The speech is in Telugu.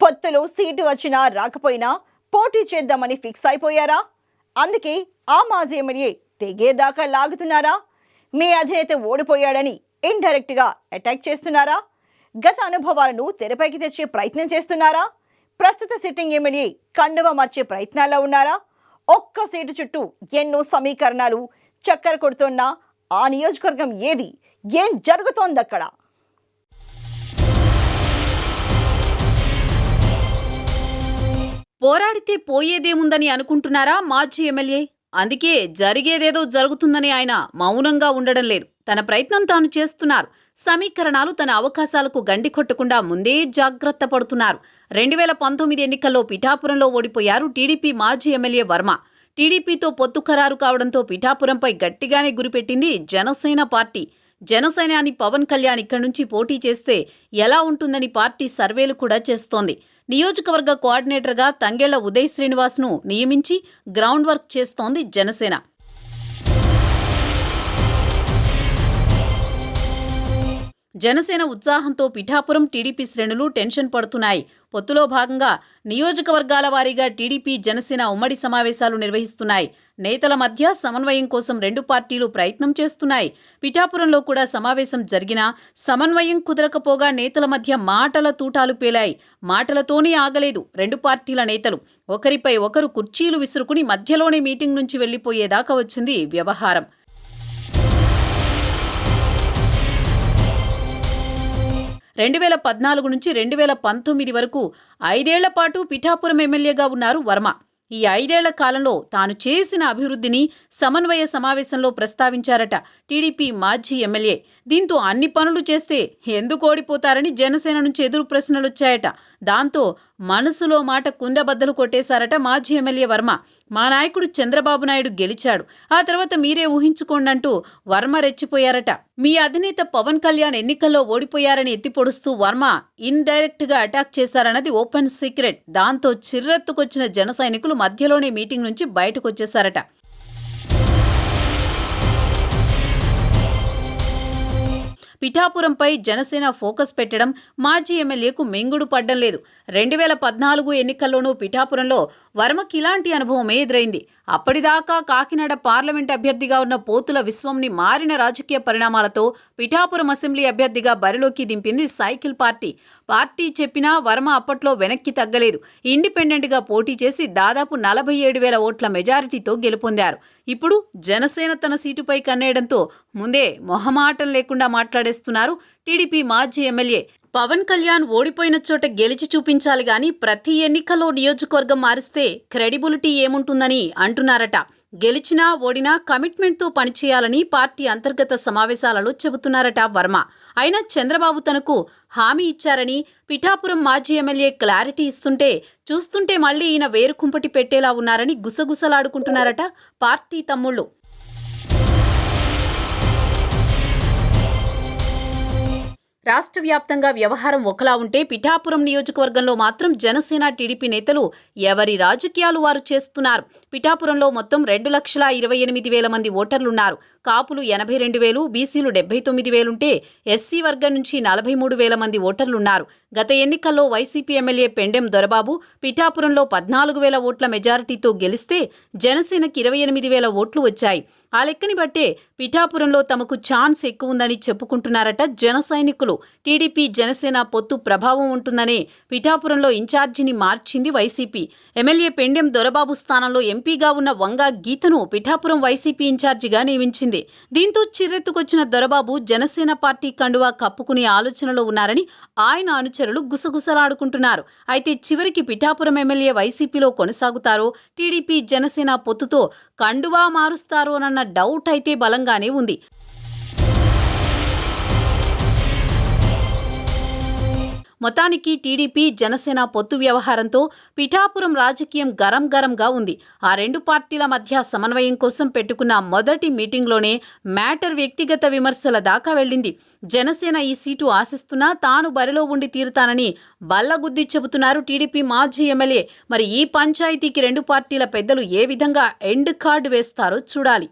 పొత్తులో సీటు వచ్చినా రాకపోయినా పోటీ చేద్దామని ఫిక్స్ అయిపోయారా? అందుకే ఆ మాజీ ఎమ్మెల్యే తెగేదాకా లాగుతున్నారా? మీ అధినేత ఓడిపోయాడని ఇండైరెక్ట్గా అటాక్ చేస్తున్నారా? గత అనుభవాలను తెరపైకి తెచ్చే ప్రయత్నం చేస్తున్నారా? ప్రస్తుత సిట్టింగ్ ఎమ్మెల్యే కండువ మార్చే ప్రయత్నాల్లో ఉన్నారా? ఒక్క సీటు చుట్టూ ఎన్నో సమీకరణాలు చక్కర కొడుతున్న ఆ నియోజకవర్గం ఏది? ఏం జరుగుతోందక్కడ? పోరాడితే పోయేదేముందని అనుకుంటున్నారా మాజీ ఎమ్మెల్యే? అందుకే జరిగేదేదో జరుగుతుందని ఆయన మౌనంగా ఉండడం లేదు. తన ప్రయత్నం తాను చేస్తున్నారు. సమీకరణాలు తన అవకాశాలకు గండి కొట్టకుండా ముందే జాగ్రత్త పడుతున్నారు. రెండు వేల పంతొమ్మిది ఎన్నికల్లో పిఠాపురంలో ఓడిపోయారు టీడీపీ మాజీ ఎమ్మెల్యే వర్మ. టీడీపీతో పొత్తు ఖరారు కావడంతో పిఠాపురంపై గట్టిగానే గురిపెట్టింది జనసేన పార్టీ. జనసేనాని పవన్ కళ్యాణ్ ఇక్కడి నుంచి పోటీ చేస్తే ఎలా ఉంటుందని పార్టీ సర్వేలు కూడా చేస్తోంది. నియోజకవర్గ కోఆర్డినేటర్గా తంగేళ్ళ ఉదయ్ శ్రీనివాస్ను నియమించి గ్రౌండ్ వర్క్ చేస్తోంది జనసేన. జనసేన ఉత్సాహంతో పిఠాపురం టీడీపీ శ్రేణులు టెన్షన్ పడుతున్నాయి. పొత్తులో భాగంగా నియోజకవర్గాల వారీగా టీడీపీ జనసేన ఉమ్మడి సమావేశాలు నిర్వహిస్తున్నాయి. నేతల మధ్య సమన్వయం కోసం రెండు పార్టీలు ప్రయత్నం చేస్తున్నాయి. పిఠాపురంలో కూడా సమావేశం జరిగినా సమన్వయం కుదరకపోగా నేతల మధ్య మాటల తూటాలు పేలాయి. మాటలతోనే ఆగలేదు రెండు పార్టీల నేతలు. ఒకరిపై ఒకరు కుర్చీలు విసురుకుని మధ్యలోనే మీటింగ్ నుంచి వెళ్ళిపోయేదాకా వచ్చింది వ్యవహారం. రెండు వేల పద్నాలుగు నుంచి రెండు వేల పంతొమ్మిది వరకు ఐదేళ్ళ పాటు పిఠాపురం ఎమ్మెల్యేగా ఉన్నారు వర్మ. ఈ ఐదేళ్ళ కాలంలో తాను చేసిన అభివృద్ధిని సమన్వయ సమావేశంలో ప్రస్తావించారట టీడీపీ మాజీ ఎమ్మెల్యే. దీంతో అన్ని పనులు చేస్తే ఎందుకు ఓడిపోతారని జనసేన నుంచి ఎదురు ప్రశ్నలొచ్చాయట దాంతో మనసులో మాట కుండబద్దలు కొట్టేశారట మాజీ ఎమ్మెల్యే వర్మ. మా నాయకుడు చంద్రబాబు నాయుడు గెలిచాడు. ఆ తర్వాత మీరే ఊహించుకోండి అంటూ వర్మ రెచ్చిపోయారట. మీ అధినేత పవన్ కళ్యాణ్ ఎన్నికల్లో ఓడిపోయారని ఎత్తిపొడుస్తూ వర్మ ఇండైరెక్ట్గా అటాక్ చేశారన్నది ఓపెన్ సీక్రెట్. దాంతో చిర్రెత్తుకొచ్చిన జన సైనికులు మధ్యలోనే మీటింగ్ నుంచి బయటకొచ్చేశారట. పిఠాపురంపై జనసేన ఫోకస్ పెట్టడం మాజీ ఎమ్మెల్యేకు మెంగుడు పడ్డం లేదు. రెండు వేల పద్నాలుగు ఎన్నికల్లోనూ పిఠాపురంలో వర్మకి ఇలాంటి అనుభవమే ఎదురైంది. అప్పటిదాకా కాకినాడ పార్లమెంట్ అభ్యర్థిగా ఉన్న పోతుల విశ్వంని మారిన రాజకీయ పరిణామాలతో పిఠాపురం అసెంబ్లీ అభ్యర్థిగా బరిలోకి దింపింది సైకిల్ పార్టీ. పార్టీ చెప్పినా వర్మ అప్పట్లో వెనక్కి తగ్గలేదు. ఇండిపెండెంట్గా పోటీ చేసి దాదాపు నలభై ఏడు వేల ఓట్ల మెజారిటీతో గెలుపొందారు. ఇప్పుడు జనసేన తన సీటుపై కన్నేయడంతో ముందే మొహమాటం లేకుండా మాట్లాడేస్తున్నారు. టీడీపీ మాజీ ఎమ్మెల్యే పవన్ కళ్యాణ్ ఓడిపోయిన చోట గెలిచి చూపించాలి గాని ప్రతి ఎన్నికలో నియోజకవర్గం మారిస్తే క్రెడిబిలిటీ ఏముంటుందని అంటున్నారట. గెలిచినా ఓడినా కమిట్మెంట్తో పనిచేయాలని పార్టీ అంతర్గత సమావేశాలలో చెబుతున్నారట వర్మ. అయినా చంద్రబాబు తనకు హామీ ఇచ్చారని పిఠాపురం మాజీ ఎమ్మెల్యే క్లారిటీ ఇస్తుంటే చూస్తుంటే మళ్ళీ ఈయన వేరుకుంపటి పెట్టేలా ఉన్నారని గుసగుసలాడుకుంటున్నారట పార్టీ తమ్ముళ్ళు. రాష్ట్ర వ్యాప్తంగా వ్యవహారం ఒకలా ఉంటే పిఠాపురం నియోజకవర్గంలో మాత్రం జనసేన టీడీపీ నేతలు ఎవరి రాజకీయాలు వారు చేస్తున్నారు? పిఠాపురంలో మొత్తం రెండు లక్షల ఇరవై ఎనిమిది వేల మంది ఓటర్లున్నారు. కాపులు ఎనభై రెండు వేలు బీసీలు డెబ్బై తొమ్మిది వేలుంటే ఎస్సీ వర్గం నుంచి నలభై మూడు వేల మంది ఓటర్లున్నారు. గత ఎన్నికల్లో వైసీపీ ఎమ్మెల్యే పెండెం దొరబాబు పిఠాపురంలో పద్నాలుగు వేల ఓట్ల మెజారిటీతో గెలిస్తే జనసేనకి ఇరవై ఎనిమిది వేల ఓట్లు వచ్చాయి. ఆ లెక్కని బట్టే పిఠాపురంలో తమకు ఛాన్స్ ఎక్కువ ఉందని చెప్పుకుంటున్నారట జన సైనికులు. టీడీపీ జనసేన పొత్తు ప్రభావం ఉంటుందనే పిఠాపురంలో ఇన్ఛార్జిని మార్చింది వైసీపీ. ఎమ్మెల్యే పెండెం దొరబాబు స్థానంలో ఎంపీగా ఉన్న వంగా గీతను పిఠాపురం వైసీపీ ఇన్ఛార్జిగా నియమించింది. దీంతో చిర్రెత్తుకొచ్చిన దొరబాబు జనసేన పార్టీ కండువా కప్పుకునే ఆలోచనలో ఉన్నారని ఆయన అనుచరులు గుసగుసలాడుకుంటున్నారు. అయితే చివరికి పిఠాపురం ఎమ్మెల్యే వైసీపీలో కొనసాగుతారో టీడీపీ జనసేన పొత్తుతో కండువా మారుస్తారోనన్న డౌట్ అయితే బలంగానే ఉంది. మొత్తానికి టీడీపీ జనసేన పొత్తు వ్యవహారంతో పిఠాపురం రాజకీయం గరం గరంగా ఉంది. ఆ రెండు పార్టీల మధ్య సమన్వయం కోసం పెట్టుకున్న మొదటి మీటింగ్లోనే మ్యాటర్ వ్యక్తిగత విమర్శల దాకా వెళ్ళింది. జనసేన ఈ సీటు ఆశిస్తున్నా తాను బరిలో ఉండి తీరుతానని బల్లగుద్ది చెబుతున్నారు టీడీపీ మాజీ ఎమ్మెల్యే. మరి ఈ పంచాయతీకి రెండు పార్టీల పెద్దలు ఏ విధంగా ఎండ్ కార్డు వేస్తారో చూడాలి.